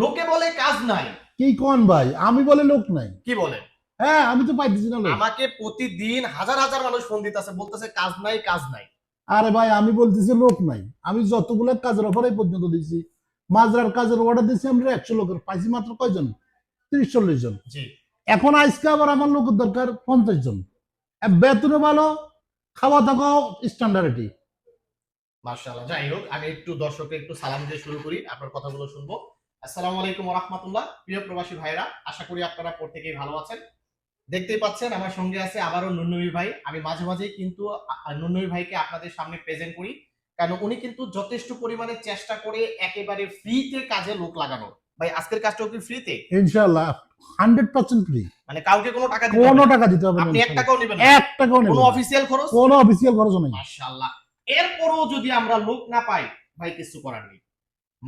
লোকে বলে কাজ নাই। কি কোন ভাই? আমি বলে লোক নাই। কি বলে? হ্যাঁ আমি তো পাইতেছি না আমাকে প্রতিদিন হাজার হাজার মানুষ ফোন দিতেছে বলতেছে কাজ নাই কাজ নাই। আরে ভাই আমি বলতেছি লোক নাই। আমি যতগুলো কাজের অফার এই পর্যন্ত দিয়েছি মাজরার কাজের অর্ডার দিয়েছি আমরা একশো লোকের পাইছি মাত্র কয়জন? তিরিশ চল্লিশ জন এখন আজকে আবার আমার লোকের দরকার পঞ্চাশ জন। আর বেতনও ভালো খাওয়া দাওয়াও স্ট্যান্ডার্ডি মার্শাল্লাহ যাই হোক আমি একটু দর্শককে একটু সালাম দিয়ে শুরু করি আপনার কথাগুলো শুনব। আসসালামু আলাইকুম রহমতুল্লাহ প্রিয় প্রবাসী ভাইরা আশা করি আপনারা প্রত্যেকেই ভালো আছেন। দেখতেই পাচ্ছেন আমার সঙ্গে আছে আবারও নুন্নবী ভাই। আমি মাঝে মাঝেই কিন্তু নুন্নবী ভাইকে আপনাদের সামনে প্রেজেন্ট করি। কারণ উনি কিন্তু যথেষ্ট পরিমাণে চেষ্টা করে একেবারে ফ্রিতে কাজে লোক লাগানো ভাই আজকের কাজটাও কি ফ্রিতে হান্ড্রেড পার্সেন্ট ফ্রি মানে কাউকে কোনো টাকা দিতে কোনো। টাকা দিতে হবে না আপনি এক টাকাও নেবেন না। এক টাকাও নেবে কোনো না। অফিসিয়াল খরচ? কোনো অফিসিয়াল খরচ নেই। মাশাআল্লাহ। এরপরও যদি আমরা লোক না পাই ভাই কিছু করার নেই।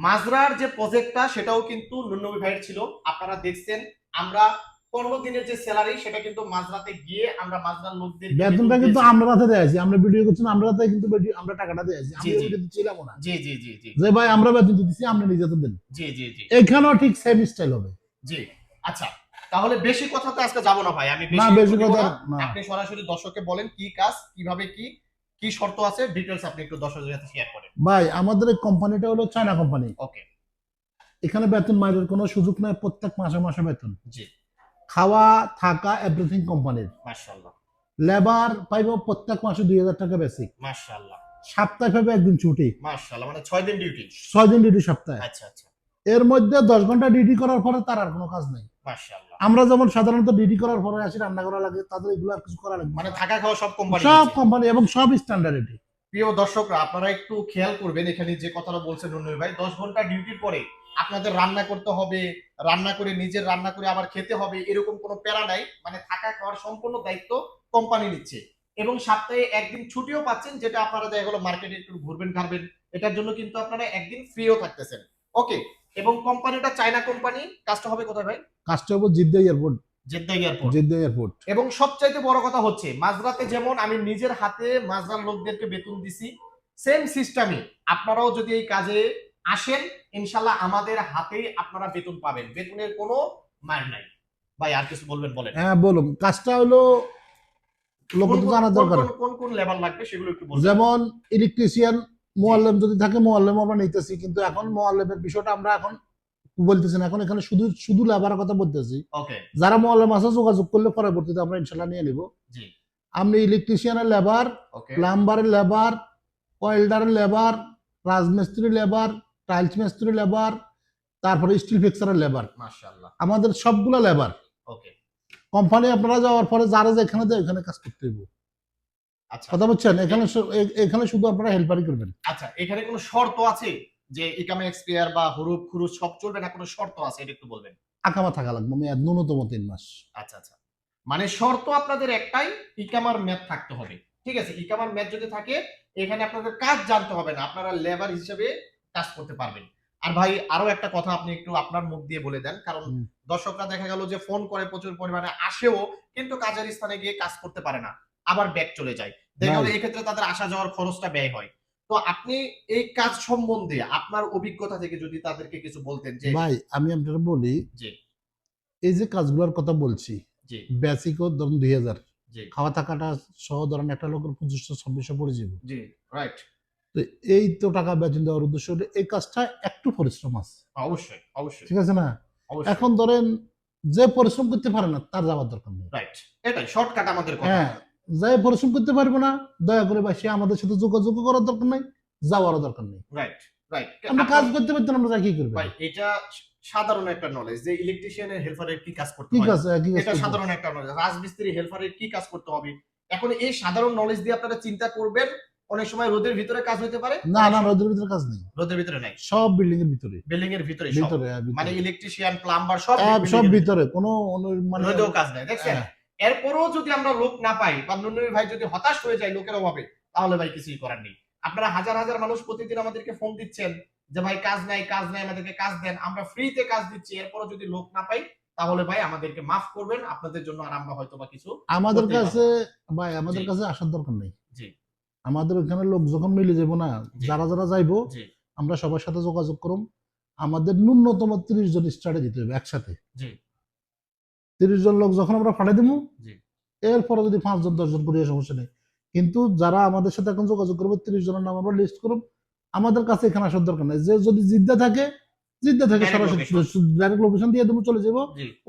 মাজরার যে প্রজেক্টটা সেটাও কিন্তু নুন্নবী ভাইয়ের ছিল। আপনারা দেখছেন আমরা পনেরো দিনের যে স্যালারি সেটা কিন্তু মাজরাতে গিয়ে আমরা লোকদের বেতনটা কিন্তু আমরা রাতে দেয়াছি। আমরা ভিডিও করছি আমরা রাতে কিন্তু আমরা টাকাটা দেয়াছি কিন্তু ছিলাম না। জি জি জি জি। যে ভাই আমরা বেতন দিতেছি আমরা নিজেতে দেন। জি জি জি। এখানেও ঠিক সেম স্টাইল হবে। জি। আচ্ছা তাহলে বেশি কথাতে আজকে যাব না ভাই আমি না বেশি কথা আপনি সরাসরি দর্শককে বলেন কি কাজ কীভাবে কি কি শর্ত আছে? ডিটেলস আপনি একটু দর্শকের সাথে শেয়ার করেন। ভাই আমাদের এই কোম্পানিটা হলো চায়না কোম্পানি ওকে এখানে বেতন মাইরের কোনো সুযোগ নাই প্রত্যেক মাসে মাসে বেতন। জি। খাওয়া থাকা এভরিথিং কোম্পানির মাশাআল্লাহ। লেবার পাইব প্রত্যেক মাসে দুই হাজার টাকা বেসিক মাশাআল্লাহ। সপ্তাহে পাইবে একদিন ছুটি। মাশাআল্লাহ মানে 6 দিন ডিউটি ছয় দিন ডিউটি সপ্তাহে। আচ্ছা আচ্ছা। এর মধ্যে দশ ঘণ্টা ডিউটি করার পরে তার আর কোনো কাজ নেই। আমরা যেমন সাধারণত ডিউটি করার পরে আসি রান্না করা লাগে তাদের এগুলো আর কিছু করা লাগবে মানে থাকা খাওয়া সব কোম্পানি সব কোম্পানি এবং সব স্ট্যান্ডার্ড প্রিয় দর্শকরা আপনারা একটু খেয়াল করবেন এখানে যে কথাটা বলছেন ভাই দশ ঘণ্টা ডিউটির পরে আপনাদের রান্না করতে হবে রান্না করে নিজের রান্না করে আবার খেতে হবে এরকম কোনো প্যারা নাই। মানে থাকা খাওয়ার সম্পূর্ণ দায়িত্ব কোম্পানি নিচ্ছে। এবং সপ্তাহে একদিন ছুটিও পাচ্ছেন যেটা আপনারা দেখা গেলো মার্কেটে একটু ঘুরবেন ঘারবেন এটার জন্য কিন্তু আপনারা একদিন ফ্রিও থাকতেছেন। ওকে এবং কোম্পানিটা চায়না কোম্পানি কাজটা হবে কোথায় ভাই? কাজটা হব Jeddah airport. Jeddah airport. Jeddah airport. এবং সবচাইতে বড় কথা হচ্ছে মাঝরাতে যেমন আমি নিজের হাতে মাঝরার লোকদেরকে বেতন দিছি সেম সিস্টেমে আপনারাও যদি এই কাজে আসেন ইনশাল্লাহ আমাদের হাতেই আপনারা বেতন পাবেন। বেতনের কোনো মার নাই। ভাই আর কিছু বলবেন বলেন। হ্যাঁ বলুন। কাজটা হলো লোক কোন তো কোন- জানা কোন দরকার। কোন- কোন লেভেল লাগবে সেগুলো একটু বলবেন। যেমন ইলেকট্রিশিয়ান মোয়াল্লেম যদি থাকে মোয়াল্লেম আমরা নিতেছি। কিন্তু এখন মোয়াল্লেমের বিষয়টা আমরা এখন বলতেছি না। এখন এখানে শুধু শুধু লেবারের কথা বলতেছি। যারা মোয়াল্লেম আছে যোগাযোগ করলে পরবর্তীতে আমরা ইনশাল্লাহ নিয়ে নিব। আপনি ইলেকট্রিশিয়ানের লেবার প্লাম্বারের লেবার ওয়েল্ডারের লেবার রাজমিস্ত্রি লেবার টাইলস মিস্ত্রি লেবার তারপরে স্টিল ফিক্সারের লেবার। মাশাআল্লাহ। আমাদের সবগুলো লেবার। কোম্পানি আপনারা যাওয়ার পরে যারা যেখানে দেয় ওখানে কাজ করতে আচ্ছা কথা বলছেন এখানে এখানে শুধু আপনারা হেল্পারই করবেন। আচ্ছা এখানে কোনো শর্ত আছে যে ইকামে এক্সপিয়ার বা হুরুপ সব চলবে না? কোনো শর্ত আছে? এটা একটু বলবেন। আকামা থাকা লাগবে আর ন্যূনতম তিন মাস। আচ্ছা আচ্ছা। মানে শর্ত আপনাদের একটাই ইকামার ম্যাথ থাকতে হবে। ঠিক আছে ইকামার ম্যাথ যদি থাকে এখানে আপনাদের কাজ জানতে হবে না। আপনারা লেবার হিসেবে কাজ করতে পারবেন। আর ভাই আরও একটা কথা আপনি একটু আপনার মুখ দিয়ে বলে দেন। কারণ দর্শকরা দেখা গেল যে ফোন করে প্রচুর পরিমাণে আসেও কিন্তু কাজের স্থানে গিয়ে কাজ করতে পারে না। আবার ব্যাক চলে যায়। দেখা গেল Right. এই তাদের আসা যাওয়ার খরচটা ব্যয় হয়। তো আপনি এই কাজ সম্বন্ধে আপনার অভিজ্ঞতা থেকে যদি তাদেরকে কিছু বলতেন যে ভাই আমি আপনারা বলি জি। এই যে কাজগুলোর কথা বলছি বেসিকও ধরুন দুই হাজার। খাওয়া থাকাটা সহ ধরেন একটা লোকের পঁচিশশো ছাব্বিশশো পড়ে যাবে। জি রাইট তো এই তো টাকা বেতন দেওয়ার উদ্দেশ্য হলে এই কাজটা একটু পরিশ্রম আছে। অবশ্যই অবশ্যই। ঠিক আছে না? এখন ধরেন যে পরিশ্রম করতে পারে না তার যাওয়ার দরকার নেই। রাইট এটাই শর্টকাট আমাদের কথা। হ্যাঁ যে পরিশ্রম করতে পারবে না দয়া করে বা সে আমাদের সাথে যোগাযোগ করার দরকার নেই যাওয়ারও দরকার নেই। রাইট রাইট আমরা কাজ করতে পারতেন আমরা কি করব? ভাই এটা সাধারণ একটা নলেজ যে ইলেকট্রিশিয়ানের হেল্পারের কি কাজ করতে হয়? এটা সাধারণ একটা নলেজ রাজমিস্ত্রি হেল্পারের কি কাজ করতে হবে? এখন এই সাধারণ নলেজ দিয়ে আপনারা চিন্তা করবেন অনেক সময় রোদের ভিতরে কাজ হতে পারে? না না রোদের ভিতরে কাজ নেই। রোদের ভিতরে নাই? সব বিল্ডিং এর ভিতরে। বিল্ডিং এর ভিতরে সব? ভিতরে হ্যাঁ, মানে ইলেকট্রিশিয়ান প্লাম্বার সব হ্যাঁ, সব ভিতরে। কোনো মানে রোদেও কাজ নাই দেখছেন? হ্যাঁ, এরপরও যদি আমরা লোক না পাই বা নুনুই ভাই যদি হতাশ হয়ে যায় লোকের অভাবে তাহলে ভাই কিছুই করার নেই। আপনারা হাজার হাজার মানুষ প্রতিদিন আমাদেরকে ফোন দিচ্ছেন যে ভাই কাজ নাই কাজ নাই আমাদেরকে কাজ দেন। আমরা ফ্রিতে কাজ দিচ্ছি। এরপরও যদি লোক না পাই তাহলে ভাই আমাদেরকে মাফ করবেন। আপনাদের জন্য আর আমরা হয়তো বা কিছু আমাদের কাছে ভাই আমাদের কাছে আসার দরকার নেই। জি। আমাদের ওখানে লোক যখন মিলে যাব না যারা যারা যাইবো আমরা সবার সাথে যোগাযোগ করুম। আমাদের ন্যূনতম ত্রিশ জন স্টার্টে দিতে হবে একসাথে। জি। তিরিশ জন লোক যখন আমরা ফাটাই দেবো এরপরে যদি পাঁচজন দশজন করি সমস্যা নেই। কিন্তু যারা আমাদের সাথে এখন যোগাযোগ করব তিরিশ জনের নাম আমরা লিস্ট করব আমাদের কাছে এখানে আসার দরকার নেই। যে যদি জিদ্দা থাকে জিদ্দা থেকে সরাসরি ডাইরেক্ট লোকেশন দিয়ে দেবো চলে যাব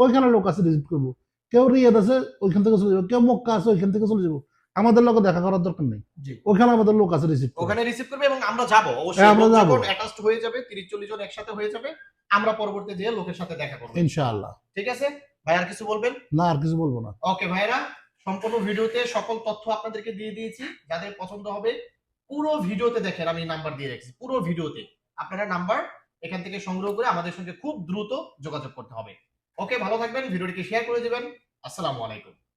ওইখানে লোক আছে রিসিভ করব। কেউ রিয়াদ আছে ওইখান থেকে চলে যাব কেউ মক্কা আছে ওইখান থেকে চলে যাব আমাদের লোক দেখা করার দরকার নেই। জি। ওইখানে আমাদের লোক আছে রিসিভ ওখানে রিসিভ করবে এবং আমরা যাব। হ্যাঁ, অবশ্যই আমরা যাব। অ্যাটাচড হয়ে যাবে 30 40 জন একসাথে হয়ে যাবে আমরা পরবর্তী দিয়ে লোকের সাথে দেখা করব। ইনশাআল্লাহ। ঠিক আছে? ভাই আর কিছু বলবেন? না আর কিছু বলব না। ওকে ভাইরা সম্পূর্ণ ভিডিওতে সকল তথ্য আপনাদেরকে দিয়ে দিয়েছি। যাদের পছন্দ হবে পুরো ভিডিওতে দেখেন আমি নাম্বার দিয়ে রেখেছি পুরো ভিডিওতে। আপনারা নাম্বার এখান থেকে সংগ্রহ করে আমাদের সঙ্গে খুব দ্রুত যোগাযোগ করতে হবে। ওকে ভালো থাকবেন ভিডিওটিকে শেয়ার করে দেবেন। আসসালামু আলাইকুম।